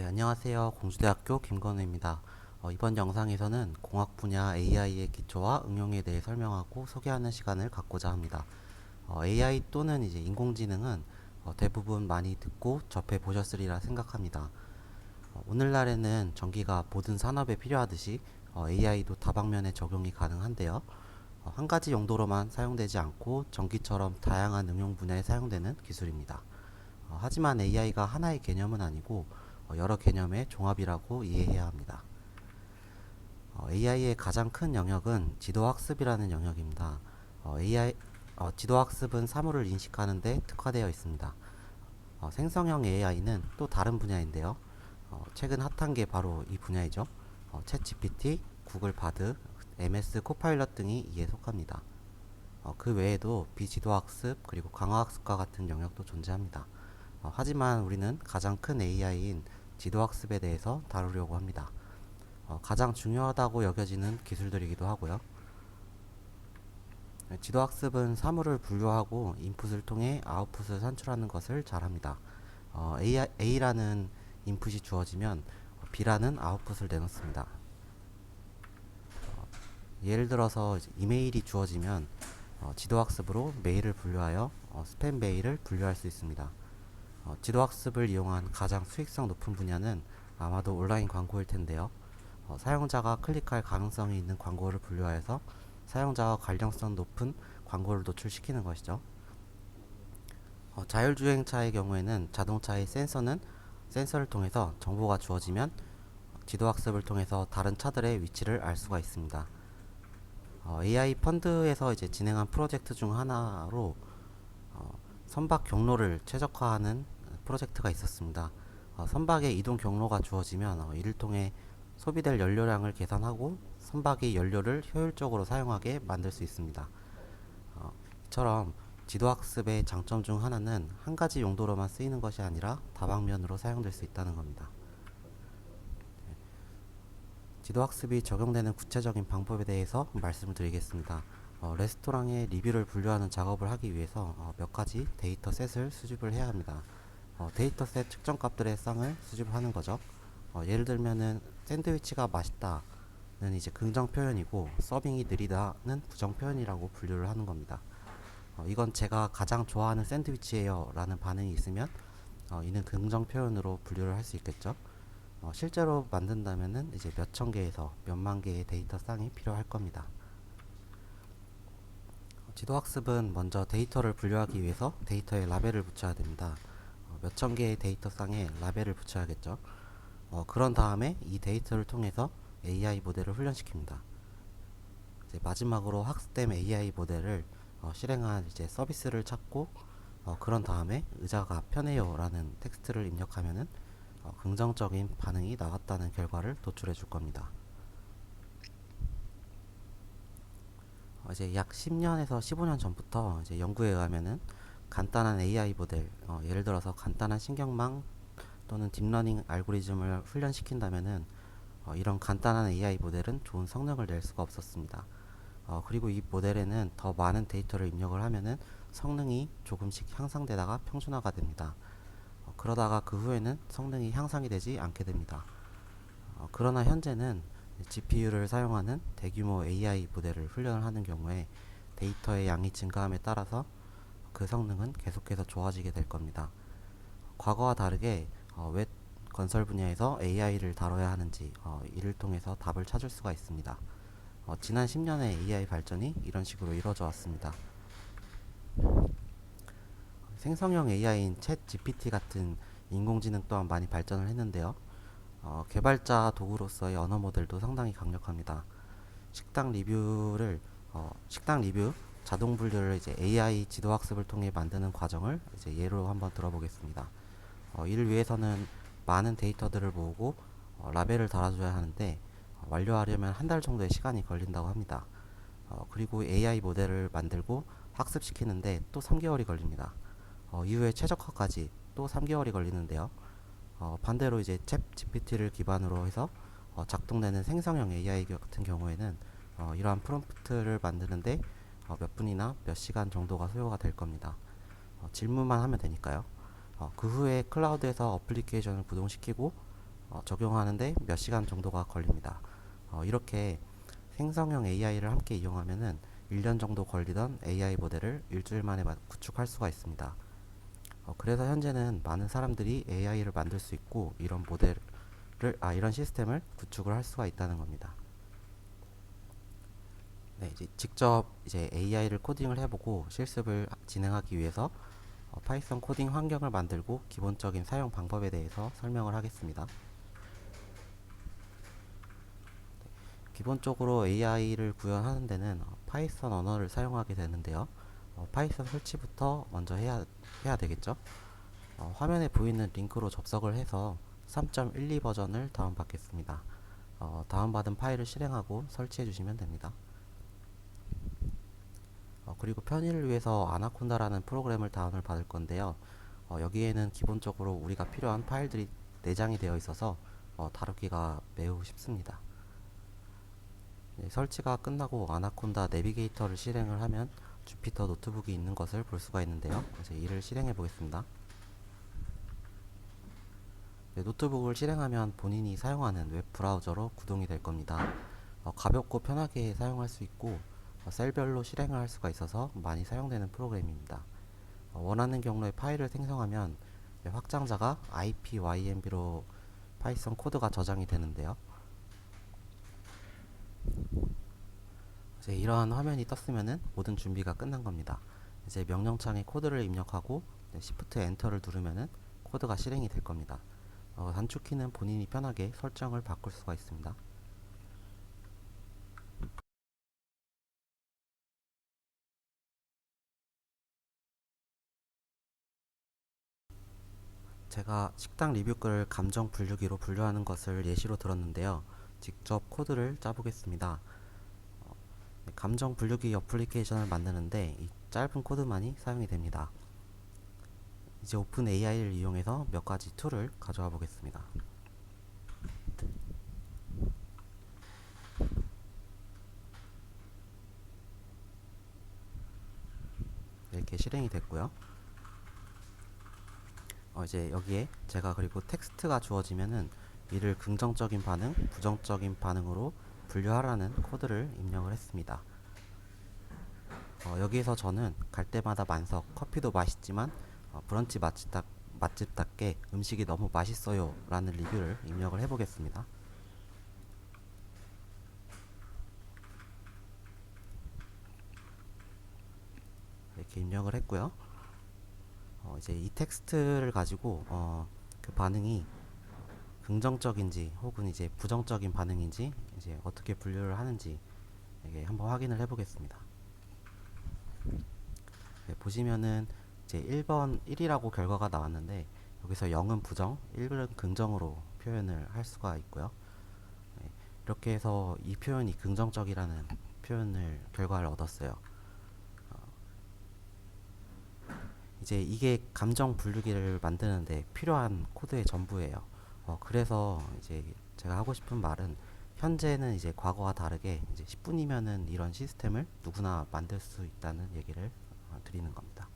네, 안녕하세요. 공주대학교 김건우입니다. 어, 이번 영상에서는 공학 분야 AI의 기초와 응용에 대해 설명하고 소개하는 시간을 갖고자 합니다. 어, AI 또는 이제 인공지능은 어, 대부분 많이 듣고 접해 보셨으리라 생각합니다. 어, 오늘날에는 전기가 모든 산업에 필요하듯이 어, AI도 다방면에 적용이 가능한데요. 어, 한 가지 용도로만 사용되지 않고 전기처럼 다양한 응용 분야에 사용되는 기술입니다. 어, 하지만 AI가 하나의 개념은 아니고 어, 여러 개념의 종합이라고 이해해야 합니다. 어, AI의 가장 큰 영역은 지도학습이라는 영역입니다. 어, AI, 어, 지도학습은 사물을 인식하는 데 특화되어 있습니다. 어, 생성형 AI는 또 다른 분야인데요. 어, 최근 핫한 게 바로 이 분야이죠. 어, 챗GPT, 구글 바드, MS 코파일럿 등이 이에 속합니다. 어, 그 외에도 비지도학습 그리고 강화학습과 같은 영역도 존재합니다. 어, 하지만 우리는 가장 큰 AI인 지도학습에 대해서 다루려고 합니다. 어, 가장 중요하다고 여겨지는 기술들이기도 하고요. 네, 지도학습은 사물을 분류하고 인풋을 통해 아웃풋을 산출하는 것을 잘합니다. 어, AI, A라는 인풋이 주어지면 B라는 아웃풋을 내놓습니다. 어, 예를 들어서 이메일이 주어지면 어, 지도학습으로 메일을 분류하여 어, 스팸 메일을 분류할 수 있습니다. 어, 지도학습을 이용한 가장 수익성 높은 분야는 아마도 온라인 광고일 텐데요. 어, 사용자가 클릭할 가능성이 있는 광고를 분류하여서 사용자와 관련성 높은 광고를 노출시키는 것이죠. 어, 자율주행차의 경우에는 자동차의 센서는 센서를 통해서 정보가 주어지면 지도학습을 통해서 다른 차들의 위치를 알 수가 있습니다. 어, AI 펀드에서 이제 진행한 프로젝트 중 하나로 어, 선박 경로를 최적화하는 프로젝트가 있었습니다. 어, 선박의 이동 경로가 주어지면 어, 이를 통해 소비될 연료량을 계산하고 선박이 연료를 효율적으로 사용하게 만들 수 있습니다. 어, 이처럼 지도학습의 장점 중 하나는 한 가지 용도로만 쓰이는 것이 아니라 다방면으로 사용될 수 있다는 겁니다. 네. 지도학습이 적용되는 구체적인 방법에 대해서 말씀을 드리겠습니다. 어, 레스토랑의 리뷰를 분류하는 작업을 하기 위해서 어, 몇 가지 데이터 셋을 수집을 해야 합니다. 어, 데이터 셋 측정 값들의 쌍을 수집하는 거죠. 어, 예를 들면은 샌드위치가 맛있다는 이제 긍정 표현이고 서빙이 느리다는 부정 표현이라고 분류를 하는 겁니다. 어, 이건 제가 가장 좋아하는 샌드위치예요 라는 반응이 있으면 어, 이는 긍정 표현으로 분류를 할 수 있겠죠. 어, 실제로 만든다면은 이제 몇 천 개에서 몇만 개의 데이터 쌍이 필요할 겁니다. 어, 지도학습은 먼저 데이터를 분류하기 위해서 데이터에 라벨을 붙여야 됩니다. 어, 몇천 개의 데이터 쌍에 라벨을 붙여야겠죠. 어, 그런 다음에 이 데이터를 통해서 AI 모델을 훈련시킵니다. 마지막으로 학습된 AI 모델을 어, 실행한 이제 서비스를 찾고 어, 그런 다음에 의자가 편해요라는 텍스트를 입력하면은 어, 긍정적인 반응이 나왔다는 결과를 도출해 줄 겁니다. 이제 약 10년에서 15년 전부터 이제 연구에 의하면은 간단한 AI 모델, 어, 예를 들어서 간단한 신경망 또는 딥러닝 알고리즘을 훈련시킨다면은 어, 이런 간단한 AI 모델은 좋은 성능을 낼 수가 없었습니다. 어, 그리고 이 모델에는 더 많은 데이터를 입력을 하면은 성능이 조금씩 향상되다가 평준화가 됩니다. 어, 그러다가 그 후에는 성능이 향상이 되지 않게 됩니다. 어, 그러나 현재는 GPU를 사용하는 대규모 AI 모델을 훈련을 하는 경우에 데이터의 양이 증가함에 따라서 그 성능은 계속해서 좋아지게 될 겁니다. 과거와 다르게 어, 왜 건설 분야에서 AI를 다뤄야 하는지 어, 이를 통해서 답을 찾을 수가 있습니다. 어, 지난 10년의 AI 발전이 이런 식으로 이루어져 왔습니다. 생성형 AI인 챗 GPT 같은 인공지능 또한 많이 발전을 했는데요. 어, 개발자 도구로서의 언어 모델도 상당히 강력합니다. 식당 리뷰를 어, 식당 리뷰 자동 분류를 이제 AI 지도 학습을 통해 만드는 과정을 이제 예로 한번 들어보겠습니다. 어, 이를 위해서는 많은 데이터들을 모으고 어, 라벨을 달아줘야 하는데 어, 완료하려면 한 달 정도의 시간이 걸린다고 합니다. 어, 그리고 AI 모델을 만들고 학습시키는데 또 3개월이 걸립니다. 어, 이후에 최적화까지 또 3개월이 걸리는데요. 어, 반대로 이제 챗 GPT를 기반으로 해서 어, 작동되는 생성형 AI 같은 경우에는 어, 이러한 프롬프트를 만드는데 어, 몇 분이나 몇 시간 정도가 소요가 될 겁니다. 어, 질문만 하면 되니까요. 어, 그 후에 클라우드에서 어플리케이션을 구동시키고 어, 적용하는데 몇 시간 정도가 걸립니다. 어, 이렇게 생성형 AI를 함께 이용하면은 1년 정도 걸리던 AI 모델을 일주일 만에 마- 구축할 수가 있습니다. 어, 그래서 현재는 많은 사람들이 AI를 만들 수 있고 이런 모델을 아 이런 시스템을 구축을 할 수가 있다는 겁니다. 네, 이제 직접 이제 AI를 코딩을 해보고 실습을 진행하기 위해서 어, 파이썬 코딩 환경을 만들고 기본적인 사용 방법에 대해서 설명을 하겠습니다. 기본적으로 AI를 구현하는 데는 어, 파이썬 언어를 사용하게 되는데요. 어, 파이썬 설치부터 먼저 해야, 해야 되겠죠. 어, 화면에 보이는 링크로 접속을 해서 3.12 버전을 다운받겠습니다. 어, 다운받은 파일을 실행하고 설치해 주시면 됩니다. 어, 그리고 편의를 위해서 아나콘다라는 프로그램을 다운을 받을 건데요. 어, 여기에는 기본적으로 우리가 필요한 파일들이 내장이 되어 있어서 어, 다루기가 매우 쉽습니다. 네, 설치가 끝나고 아나콘다 내비게이터를 실행을 하면 주피터 노트북이 있는 것을 볼 수가 있는데요. 이제 이를 실행해 보겠습니다. 네, 노트북을 실행하면 본인이 사용하는 웹 브라우저로 구동이 될 겁니다. 어, 가볍고 편하게 사용할 수 있고 어, 셀별로 실행을 할 수가 있어서 많이 사용되는 프로그램입니다. 어, 원하는 경로의 파일을 생성하면 네, 확장자가 IPYNB로 파이썬 코드가 저장이 되는데요. 이제 이러한 화면이 떴으면은 모든 준비가 끝난 겁니다. 이제 명령창에 코드를 입력하고 네, Shift 엔터를 누르면은 코드가 실행이 될 겁니다. 어, 단축키는 본인이 편하게 설정을 바꿀 수가 있습니다. 제가 식당 리뷰글을 감정 분류기로 분류하는 것을 예시로 들었는데요. 직접 코드를 짜보겠습니다. 감정 분류기 어플리케이션을 만드는데 이 짧은 코드만이 사용이 됩니다. 이제 오픈 AI를 이용해서 몇 가지 툴을 가져와 보겠습니다. 네, 이렇게 실행이 됐고요. 어, 이제 여기에 제가 그리고 텍스트가 주어지면은 이를 긍정적인 반응, 부정적인 반응으로 분류하라는 코드를 입력을 했습니다. 어, 여기에서 저는 갈 때마다 만석 커피도 맛있지만 어, 브런치 맛집답, 맛집답게 음식이 너무 맛있어요 라는 리뷰를 입력을 해보겠습니다. 이렇게 입력을 했고요. 어, 이제 이 텍스트를 가지고 어, 그 반응이 긍정적인지 혹은 이제 부정적인 반응인지 이제 어떻게 분류를 하는지 이게 한번 확인을 해보겠습니다. 네, 보시면은 이제 1번 1이라고 결과가 나왔는데 여기서 0은 부정, 1은 긍정으로 표현을 할 수가 있고요. 네, 이렇게 해서 이 표현이 긍정적이라는 표현을 결과를 얻었어요. 이제 이게 감정 분류기를 만드는데 필요한 코드의 전부예요. 어, 그래서 이제 제가 하고 싶은 말은 현재는 이제 과거와 다르게 이제 10분이면은 이런 시스템을 누구나 만들 수 있다는 얘기를 어, 드리는 겁니다.